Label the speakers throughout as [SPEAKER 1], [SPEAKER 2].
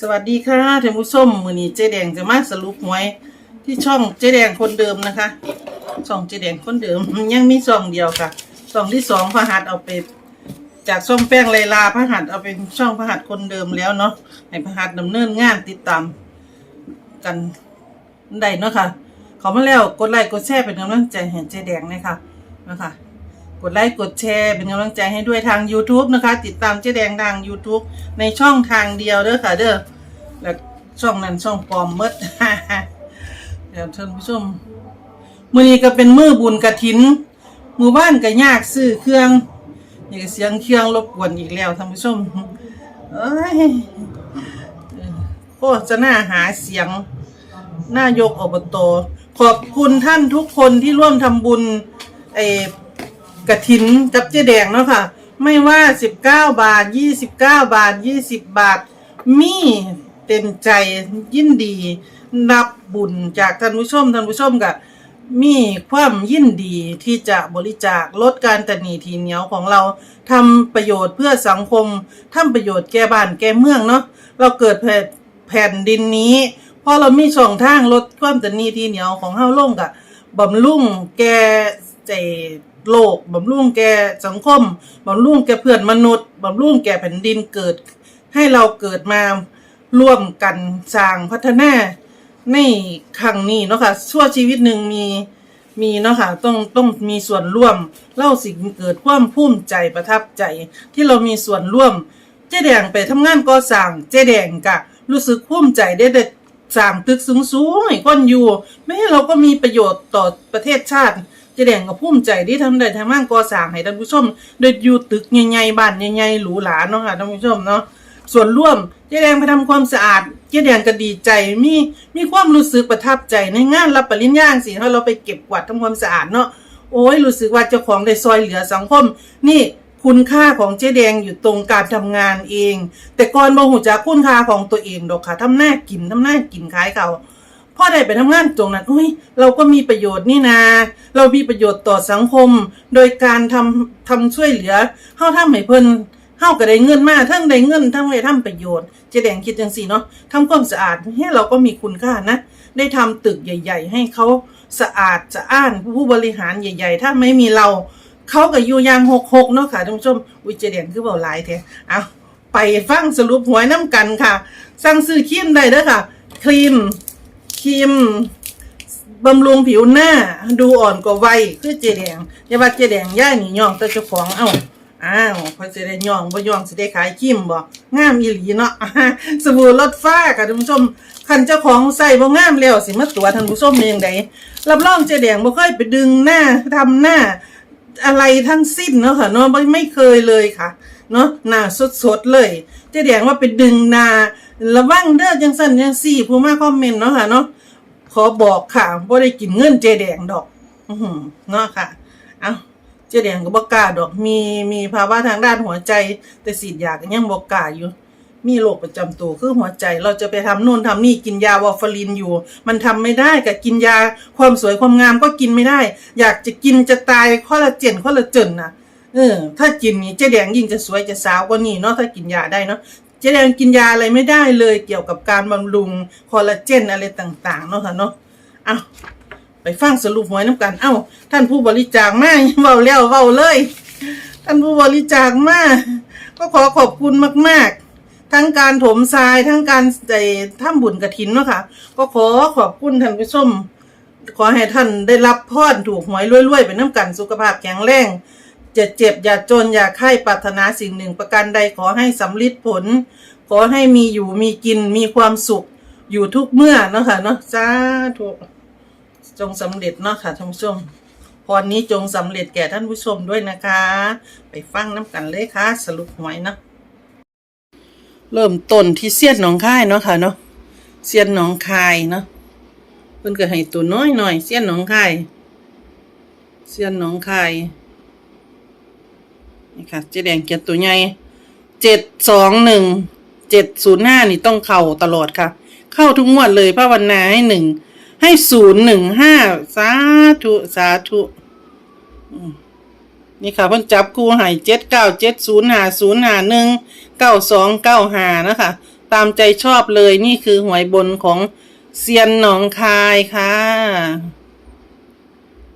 [SPEAKER 1] สวัสดีค่ะท่านผู้ชมมือนี้เจ๊แดงจะมาสรุปหวยที่ช่องเจ๊แดงคนเดิมนะคะช่องเจ๊แดงคนเดิมยังมีช่องเดียวค่ะช่องที่สองพระหัตเอาไป จากช่องแป้งไลลาพระหัตเอาเป็นช่องพระหัตคนเดิมแล้วเนาะให้พระหัตถ์ดำเนินงานติดตามกันได้เนาะค่ะขามาแล้วกดไลค์กดแชร์เป็นกำลังใจให้เจ๊แดงนะคะนะคะ กดไลค์กดแชร์เป็นกำลังใจให้ด้วยทาง YouTube นะคะ ติดตามเจ๊แดงทาง YouTube ในช่องทางเดียวเด้อค่ะเด้อแล้วช่องนั้นช่องปลอมหมดเดี๋ยวท่านผู้ชมมือนี้ก็เป็นมือบุญกระถินหมู่บ้านก็ยากซื้อเครื่องนี่ก็เสียงเครื่องรบกวนอีกแล้วท่านผู้ชมเอ้ยเออโฆษณาหาเสียงนายกอบตขอบคุณท่านทุกคนที่ร่วมทำบุญไอ กระถินกับเจ๊แดงเนาะค่ะ ไม่ว่าสิบเก้าบาทยี่สิบเก้าบาทยี่สิบบาท มีเต็มใจยินดี รับบุญจากท่านผู้ชมท่านผู้ชมกับมีความยินดีที่จะบริจาคลดการตนีทีเหนียวของเราทำประโยชน์เพื่อสังคมทำประโยชน์แก่บ้านแก่เมืองเนาะเราเกิดแผ่นแผนดินนี้พอเรามีช่องทางลดความตนีทีเหนียวของเฮาลงกะบบำรุงแก่ใจ โลกบำรุงแก่สังคมบำรุงแก่เพื่อนมนุษย์บำรุงแก่แผ่นดินเกิด ให้เราเกิดมาร่วมกันสร้างพัฒนาในครั้งนี้เนาะค่ะชั่วชีวิตหนึ่งมีมีเนาะค่ะต้องต้องมีส่วนร่วมเล่าสิ่งเกิดความภูมิใจประทับใจ ที่เรามีส่วนร่วม เจ๊แดงไปทำงานก่อสร้างเจ๊แดงกะ รู้สึกภูมิใจได้ได้สร้างตึกสูงๆให้คนอยู่แม้เราก็มีประโยชน์ต่อประเทศชาติ เจแดงก็ภูมิใจที่ทำได้ทำงานก่อสร้างให้ท่านผู้ชมโดยอยู่ตึกใหญ่ๆบ้านใหญ่ๆหรูหราเนาะค่ะท่านผู้ชมเนาะส่วนร่วมเจแดงไปทำความสะอาดเจแดงก็ดีใจมีมีความรู้สึกประทับใจในงานรับปริญญาสิถ้าเราไปเก็บกวาดทำความสะอาดเนาะโอ้ยรู้สึกว่าเจ้าของได้ซอยเหลือสังคม นี่คุณค่าของเจ๊แดงอยู่ตรงการทำงานเอง แต่ก่อนบ่หูจักคุณค่าของตัวเองดอกค่ะทำหน้ากินทำหน้ากินขายเขา พ่อได้ไปทำงานตรงนั้นเฮ้ยเราก็มีประโยชน์นี่นาเรามีประโยชน์ต่อสังคม โดยการทำทำช่วยเหลือเฮาทำให้เพิ่นเฮาก็ได้เงินมาทั้งได้เงินทั้งได้ทำประโยชน์เจ๊แดงคิดจังซี่เนาะทำความสะอาดให้เราก็มีคุณค่านะ ได้ทำตึกใหญ่ ๆ ให้เขาสะอาดสะอ้านผู้บริหารใหญ่ ๆ ถ้าไม่มีเราเขาก็อยู่ยางหกหกเนาะค่ะท่านผู้ชมอุ้ยเจเดียนคือเบาหลายแท้เอาไปฟังสรุปหวยน้ำกันค่ะ สั่งซื้อครีมได้เด้อค่ะ ครีม รีมบำรุงผิวหน้า ดูอ่อนกว่าวัยคือเจแดงอย่าว่าเจแดงย่าหนีย่องแต่เจ้าของเอ้าอ้าวพอสิได้ย่องบ่ย่องสิได้ขายครีมบ่งามอีหลีเนาะสบู่ลดฟ้าค่ะท่านผู้ชมคันเจ้าของใส่บ่งามแล้วสิมาตัวท่านผู้ชมเองไดรับรองเจแดงบ่เคยไปดึงหน้าทำหน้าอะไรทั้งสิ้นเนาะค่ะเนาะไม่เคยเลยค่ะ เนาะหน้าสดๆเลยเจ๊แดงว่าไปดึงหนาระวังเด้อจังสันจังสี่ผู้มาคอมเมนต์เนาะค่ะเนาะขอบอกค่ะบ่ได้กินเงินเจ๊แดงดอกอือเนาะค่ะเอาเจ๊แดงก็บ่กล้าดอกมีมีภาวะทางด้านหัวใจ แต่สีดยาก็ยังบ่กล้าอยู่ มีโรคประจำตัวคือหัวใจ เราจะไปทำนู่นทำนี่กินยาวอร์ฟารินอยู่ มันทำไม่ได้กับกินยาความสวยความงามก็กินไม่ได้ อยากจะกินจะตายคอลลาเจนคอลลาเจนน่ะ เออ ถ้ากินนี้เจ๊แดงยิ่งจะสวยจะสาวกว่านี้เนาะถ้ากินยาได้เนาะเจ๊แดงกินยาอะไรไม่ได้เลยเกี่ยวกับการบำรุงคอลลาเจนอะไรต่าง ๆ เนาะค่ะเนาะเอาไปฟังสรุปหวยน้ำกัน เอ้า ท่านผู้บริจาคมาเว้าแล้วเว้าเลย ท่านผู้บริจาคมาก็ขอขอบคุณมาก ๆ ทั้งการถมทรายทั้งการใจถ้ำบุญกระถินเนาะค่ะ ก็ขอขอบคุณท่านผู้ชม ขอให้ท่านได้รับพรถูกหวยรวยๆไปน้ำกันสุขภาพแข็งแรง จะเจ็บอย่าจนอย่าไข้ปรารถนาสิ่งหนึ่ง ประการใดขอให้สำลิดผล ขอให้มีอยู่มีกินมีความสุขอยู่ทุกเมื่อเนาะค่ะเนาะสาธุจงสำเร็จเนาะค่ะท่านผู้ชมพรนี้จงสำเร็จแก่ท่านผู้ชมด้วยนะคะ ไปฟังน้ำกันเลยค่ะ สรุปหวยเนาะเริ่มต้นที่เสียนหนองคายเนาะค่ะเนาะเสียนหนองคายเนาะเพิ่นก็ให้ตัวน้อยหน่อยเสียนหนองคายเสียนหนองคาย นี่ค่ะ เจ๊แดงเกียรตัวใหญ่เจ็ดสองหนึ่งเจ็ดศูนย์ห้านี่ต้องเข้าตลอดค่ะ เข้าทุกงวดเลยภาวนาให้หนึ่งให้ศูนย์หนึ่งห้าสาธุสาธุนี่ค่ะเพิ่นจับคู่ให้เจ็ดเก้าเจ็ดศูนย์หาศูนย์หาหนึ่งเก้าสองเก้าหานะคะ ตามใจชอบเลยนี่คือหวยบนของเซียนหนองคายค่ะ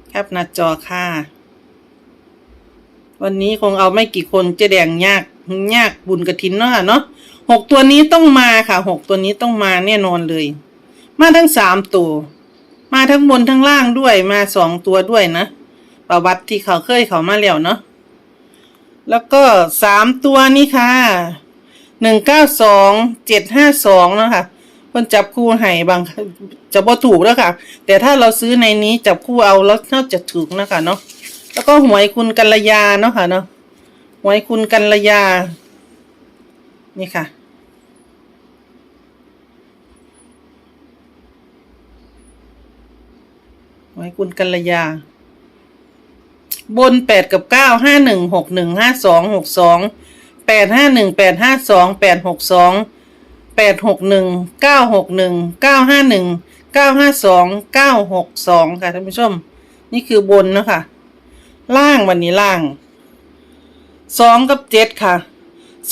[SPEAKER 1] แคปหน้าจอค่ะ วันนี้คงเอาไม่กี่คนเจะแดงยากยากบุญกระถินเนาะเนาะหกตัวนี้ต้องมาค่ะหกตัวนี้ต้องมาแน่นอนเลย มาทั้งสามตัว มาทั้งบนทั้งล่างด้วยมาสองตัวด้วยนะประวัติที่เขาเคยเขามาแล้วเนาะแล้วก็สามตัวนี้ค่ะหนึ่งเก้าสองเจ็ดห้าสองเนาะค่ะเพิ่นจับคู่ให้บางจะบ่ถูกแล้วค่ะ แต่ถ้าเราซื้อในนี้จับคู่เอาแล้วน่าจะถูกนะคะเนาะ แล้วก็หวยคุณกัลยาเนาะค่ะเนาะหวยคุณกัลยา นี่ค่ะ หวยคุณกัลยา บนแปดกับเก้าห้าหนึ่งหกหนึ่งห้าสองหกสองแปดห้าหนึ่งแปดห้าสองแปดหกสองแปดหกหนึ่งเก้าหกหนึ่งเก้าห้าหนึ่งเก้าห้าสองเก้าหกสองค่ะท่านผู้ชม นี่คือบนนะคะ ล่างวันนี้ล่างสองกับเจ็ดค่ะ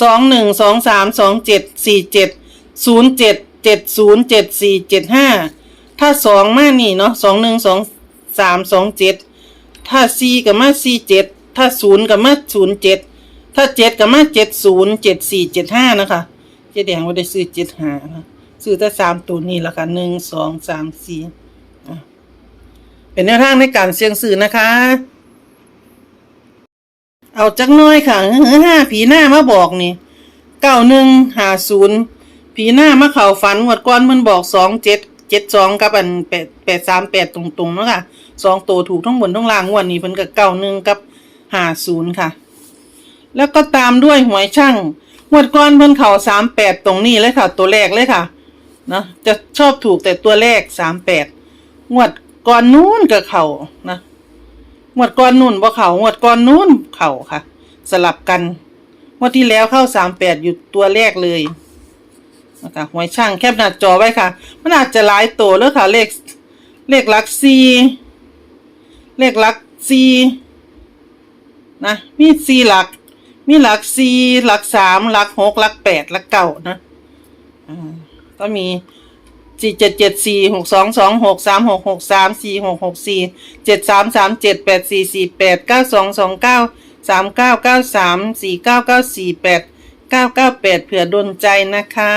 [SPEAKER 1] สองหนึ่งสองสามสองเจ็ดสี่เจ็ดศูนย์เจ็ดเจ็ดศูนย์เจ็ดสี่เจ็ดห้าถ้าสองมานี่เนาะสองหนึ่งสองสามสองเจ็ดถ้าสี่กับมาสี่เจ็ดถ้าศูนย์กับมาศูนย์เจ็ดถ้าเจ็ดกับมาเจ็ดศูนย์เจ็ดสี่เจ็ดห้านะคะเจ๊แดงว่าได้ซื้อเจ็ดห้าซื้อแต่สามตัวนี้ละค่ะหนึ่งสองสามสี่เป็นแนวทางในการเสี่ยงซื้อนะคะ เอาจักน้อยค่ะเฮ้อห้าผีหน้ามาบอกนี่เก้าหนึ่งหาศูนย์ผีหน้ามาเข่าฝันงวดก้อนมันบอกสองเจ็ดเจ็ดสองกับอันแปดแปดสามแปดตรงๆเนาะค่ะสองตัวถูกทั้งบนทั้งล่างงวดนี้เพิ่นกับเก้าหนึ่งกับหาศูนย์ค่ะ แล้วก็ตามด้วยหวยช่างงวดก้อนเพิ่นเข่าสามแปดตรงนี้เลยค่ะ ตัวแรกเลยค่ะนะจะชอบถูกแต่ตัวแรกสามแปดงวดก่อนนู้นกับเข่านะ งวดก้อนนุ่นบ่เขางวดก้อนนู้นเข่าค่ะ สลับกันงวดที่แล้วเข้าสามแปดอยู่ตัวแรกเลยนะคะหวยช่างแคบหน้าจอไว้ค่ะ มันอาจจะหลายตัวแล้วค่ะ เลขเลขหลักสี่เลขหลักสี่นะมีสี่หลัก มีหลักสี่หลักสามหลักหกหลักแปดหลักเก้านะอ่าก็มี สี่เจ็ดเจ็ดสี่หกสองสองหกสามหกหกสามสี่หกหกสี่เจ็ดสามสามเจ็ดแปดสี่สี่แปดเก้าสองสองเก้าสามเก้าเก้าสามสี่เก้าเก้าสี่แปดเก้าเก้าแปดเผื่อดนใจนะคะ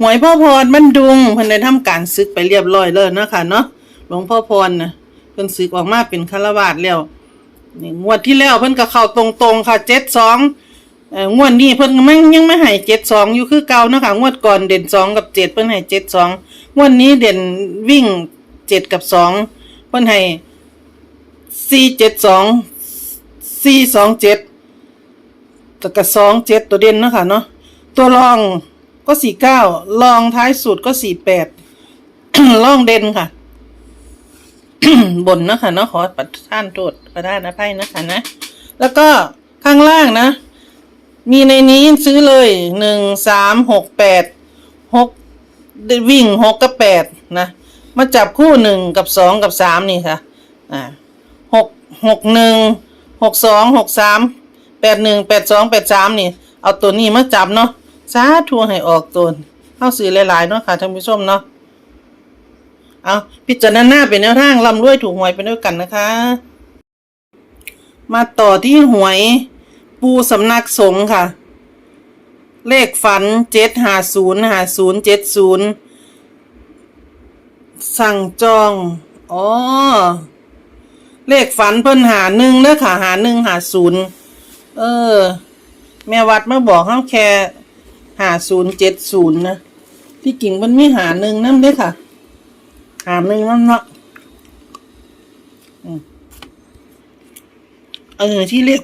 [SPEAKER 1] หวยพ่อพรมันดุงเพิ่นได้ทำการซึกไปเรียบร้อยแล้วนะคะเนาะหลวงพ่อพรนะเพิ่นซึกออกมาเป็นคารวาสแล้วงวดที่แล้วเพิ่นก็เข้าตรงๆค่ะเจ็ดสอง เอ่องวดนี้เพิ่นก็มันยังไม่ให้เจ็ดสองอยู่คือเก่าเนาะค่ะงวดก่อนเด่นสองกับเจ็ดเพิ่นให้เจ็ดสองงวดนี้เด่นวิ่งเจ็ดกับสองเพิ่นให้สี่เจ็ดสองสี่สองเจ็ดแต่กับสองเจ็ดตัวเด่นเนาะค่ะเนาะตัวรองก็สี่เก้ารองท้ายสุดก็สี่แปดรองเด่นค่ะ บนเนาะค่ะเนาะขอประทานโทษประทานอภัยนะคะนะ แล้วก็ข้างล่างนะ มีในนี้ซื้อเลยหนึ่งสามหกแปดหกวิ่งหกกับแปดนะ มาจับคู่หนึ่งกับสองกับสามนี่ค่ะอ่าหกหกหนึ่งหกสองหกสามแปดหนึ่งแปดสองแปดสามนี่ เอาตัวนี้มาจับเนาะสาทัวให้ออกตัวเอาซื้อหลายๆเนาะค่ะท่านผู้ชมเนาะเอาพิจารณาเป็นแนวทางลำรวยถูกหวยไปด้วยกันนะคะ มาต่อที่หวย ปูสำนักสงฆ์ค่ะ เลขฝันเจ็ดหาศูนย์หาศูนย์เจ็ดศูนย์สั่งจอง อ๋อ เลขฝันเพิ่นหาหนึ่งเด้อค่ะ หาหนึ่งหาศูนย์เออ แม่วัดมาบอกเขาแค่หาศูนย์เจ็ดศูนย์นะที่กิ่งมันมีหาหนึ่งนั่นเด้อค่ะ หาหนึ่งนั่นเนาะเออที่เลข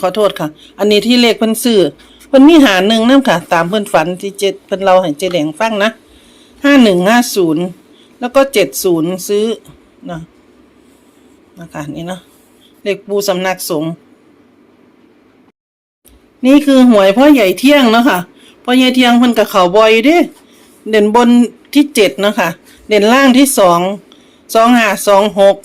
[SPEAKER 1] ขอโทษค่ะ อันนี้ที่เลขเพิ่นซื้อเพิ่นมีหาหนึ่งนั่นค่ะ ตามเพิ่นฝันที่เจ็ดเพิ่นเราให้เจแดงฟังนะห้าหนึ่งห้าศูนย์แล้วก็เจ็ดศูนย์ซื้อนะนะคะนี่เนาะเลขปูสำนักสงฆ์นี่คือหวยพ่อใหญ่เที่ยงเนาะค่ะพ่อใหญ่เที่ยงเพิ่นกับเขาบอยอยู่เด้เด่นบนที่เจ็ดนะค่ะเด่นล่างที่สองสองห้าสองหก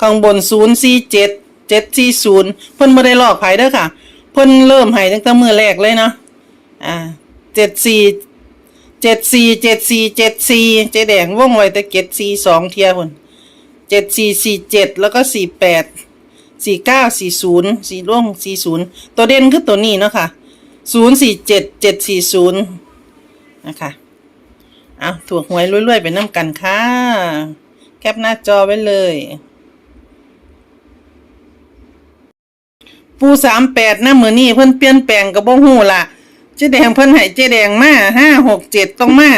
[SPEAKER 1] ข้างบนศูนย์สี่เจ็ด เจ็ดสี่ศูนย์เพิ่นไม่ได้หลอกไผเด้อค่ะ เพิ่นเริ่มให้ตั้งแต่มือแรกเลยเนาะอ่าเจ็ดสี่เจ็ดสี่เจ็ดสี่เจ็ดสี่เจ๊แดงว่องไวแต่เจ็ดสี่สองเทียคนเจ็ดสี่สี่เจ็ดแล้วก็สี่แปดสี่เก้าสี่ศูนย์สี่ร่วงสี่ศูนย์ตัวเด่นคือตัวนี้เนาะค่ะศูนย์สี่เจ็ดเจ็ดสี่ศูนย์นะคะเอาถูกหวยรวยๆไปน้ำกันค่ะ แคปหน้าจอไว้เลย ปูสามแปดนะมือนี่เพิ่นเปลี่ยนแปลงกับบ่ฮู้ล่ะเจ๊แดงเพิ่นให้เจ๊แดงมาห้าหกเจ็ดต้องมา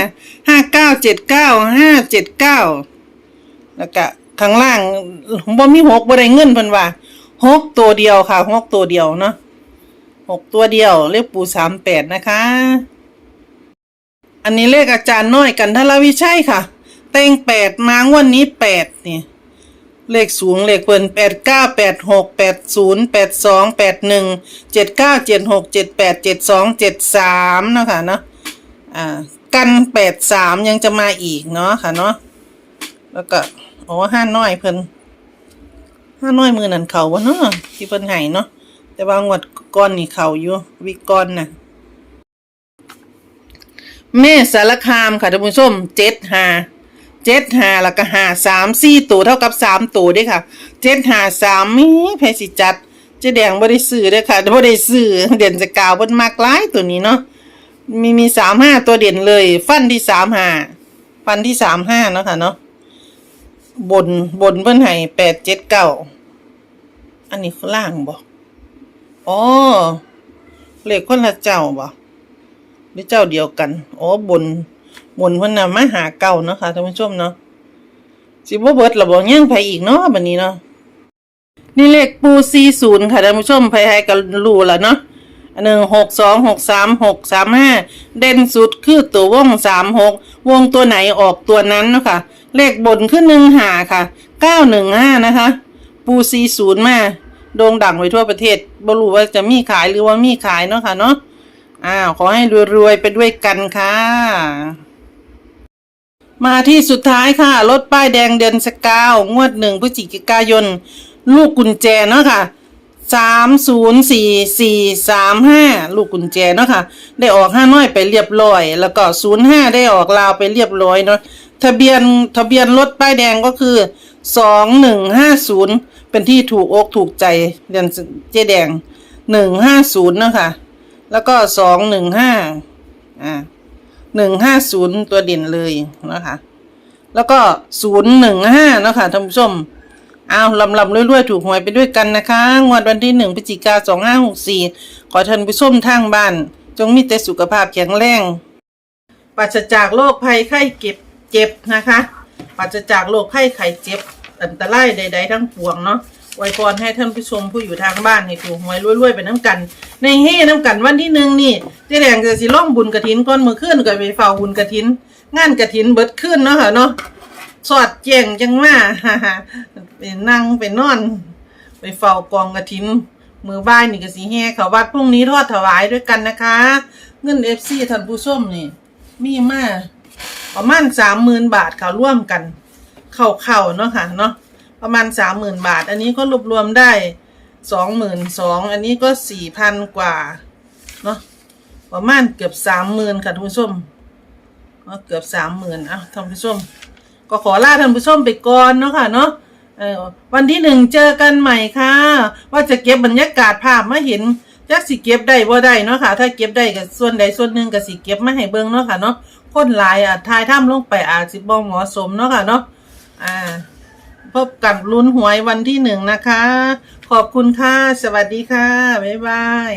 [SPEAKER 1] ห้าเก้าเจ็ดเก้าห้าเจ็ดเก้าแล้วก็ข้างล่างบ่มีหกบ่ได้เงินเพิ่นว่าหกตัวเดียวค่ะหกตัวเดียวเนาะหกตัวเดียว เลขปูสามแปดนะคะ อันนี้เลขอาจารย์น้อยกันทลวิชัยค่ะ เต็งแปดมางวันนี้แปดเนี่ย เลขสูงเลขเพิ่นแปดเก้าแปดหกแปดศูนย์แปดสองแปดหนึ่งเจ็ดเก้าเจ็ดหกเจ็ดแปดเจ็ดสองเจ็ดสามเนาะค่ะเนาะอ่ากันแปดสามยังจะมาอีกเนาะค่ะเนาะแล้วก็โอ้ห้าน้อยเพิ่นห้าน้อยมือนั่นเขาวะเนาะที่เพิ่นให้เนาะแต่ว่างวดก้อนนี่เขาอยู่วิกก้อนน่ะแม่สารคามค่ะท่านผู้ชมเจ็ดหา เจ็ดหาแล้วก็หาสามสี่ตัวเท่ากับสามตัวด้วยค่ะเจ็ดหาสามมีเพสิจัดเจ๊แดงบ่ได้ซื้อเด้ค่ะบ่ได้ซื้อเด่นจะกาวเพิ่นมากหลายตัวนี้เนาะมีมีสามห้าตัวเด่นเลย ฟันที่สามห้าฟันที่สามห้าเนาะค่ะเนาะบนบนเพิ่นให้แปดเจ็ดเก้าอันนี้ล่างบ่อ๋อเลขคนละเจ้าบ่หรือเจ้าเดียวกันอ๋อบน บนเพิ่นน่ะมาหาเก่าเนาะค่ะท่านผู้ชมเนาะสิบ่เบิดละบ่ยังไผอีกเนาะบัดนี้เนาะนี่เลขปู40ค่ะท่านผู้ชมไผให้ก็รู้ละเนาะหนึ่งหกสองหกสามหกสามห้าเด่นสุดคือตัววงสามหกวงตัวไหนออกตัวนั้นเนาะค่ะ เลขบนขึ้นหนึ่งหาค่ะเก้าหนึ่งห้านะคะ ปู40มาโด่งดังไปทั่วประเทศบรู้ว่าจะมีขายหรือว่ามีขายเนาะค่ะเนาะอ้าวขอให้รวยๆไปด้วยกันค่ะ มาที่สุดท้ายค่ะ รถป้ายแดงเดือนสกาว งวดหนึ่งพฤศจิกายน ลูกกุญแจเนาะค่ะสามศูนย์สี่สี่สามห้าลูกกุญแจเนาะค่ะ ได้ออกห้าน้อยไปเรียบร้อย แล้วก็ศูนย์ห้าได้ออกลาวไปเรียบร้อยเนาะทะเบียนทะเบียนรถป้ายแดงก็คือสองหนึ่งห้าศูนย์เป็นที่ถูกอกถูกใจเดือนเจแดงหนึ่งห้าศูนย์เนาะค่ะ แล้วก็สองหนึ่งห้าอ่า หนึ่งห้าศูนย์ตัวเด่นเลยนะคะ แล้วก็ศูนย์หนึ่งห้านะคะท่านผู้ชมเอาลำลำรวยๆ ถูกหวยไปด้วยกันนะคะ งวดวันที่หนึ่งพฤศจิกาสองห้าหกสี่ขอท่านผู้ชมทางบ้าน จงมีแต่สุขภาพแข็งแรงปราศจากโรคภัยไข้เก็บเจ็บนะคะปราศจากโรคภัยไข้เจ็บ อันตรายใด ๆ ทั้งปวงเนาะ ไวยพรให้ท่านผู้ชมผู้อยู่ทางบ้านให้ถูกหวยรวยๆไปน้ำกัน ในเฮ่น้ำกันวันที่หนึ่งนี่เจ๊แดงจะสิล่องบุญกระถินก้อนมือขึ้นก็ไปเฝ้าบุญกระถิน งานกระถินเบิดขึ้นเนาะค่ะเนาะสอดแจงจังมาไปนั่งไปนอน ไปเฝ้ากองกระถิน มือบ้านนี่ก็สิแห่เขาวัดพรุ่งนี้ทอดถวายด้วยกันนะคะ เงินเอฟซีท่านผู้ชมนี่ มีมาประมาณสามหมื่นบาทเขาร่วมกัน เข้าๆเนาะค่ะเนาะ ประมาณสามหมื่นบาท อันนี้ก็รวบรวมได้สองหมื่นสองอันนี้ก็สี่พันกว่าเนาะประมาณเกือบสามหมื่นค่ะท่านผู้ชมเกือบสามหมื่นอะท่านผู้ชม ก็ขอลาท่านผู้ชมไปก่อนเนาะค่ะเนาะวันที่หนึ่งเจอกันใหม่ค่ะ ว่าจะเก็บบรรยากาศภาพมาเห็นจักสิเก็บได้บ่ได้เนาะค่ะ ถ้าเก็บได้ก็ส่วนใดส่วนหนึ่งก็สิเก็บมาให้เบิ่งเนาะค่ะเนาะคนหลายอะทายถ้ำลงไปอาจสิบ่เหมาะสมเนาะค่ะเนาะอ่า พบกับลุ้นหวยวันที่หนึ่งนะคะ ขอบคุณค่ะ สวัสดีค่ะ บ๊ายบาย